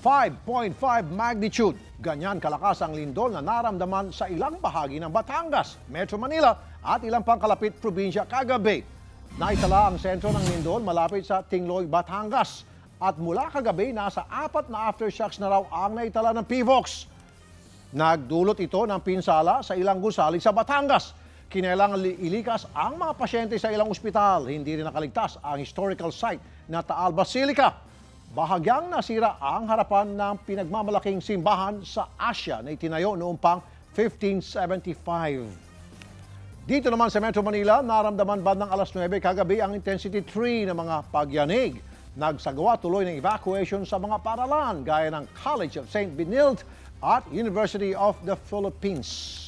5.5 magnitude. Ganyan kalakas ang lindol na naramdaman sa ilang bahagi ng Batangas, Metro Manila at ilang pang kalapit probinsya kagabi. Naitala ang sentro ng lindol malapit sa Tingloy, Batangas. At mula kagabi, nasa apat na aftershocks na raw ang naitala ng PVOX. Nagdulot ito ng pinsala sa ilang gusali sa Batangas. Kinailangan li- ilikas ang mga pasyente sa ilang ospital. Hindi rin nakaligtas ang historical site na Taal Basilica. Bahagyang nasira ang harapan ng pinagmamalaking simbahan sa Asia na itinayo noong pang 1575. Dito naman sa Metro Manila, naramdaman bandang alas 9 kagabi ang intensity 3 ng mga pagyanig. Nagsagawa tuloy ng evacuation sa mga paralan gaya ng College of St. Benilde at University of the Philippines.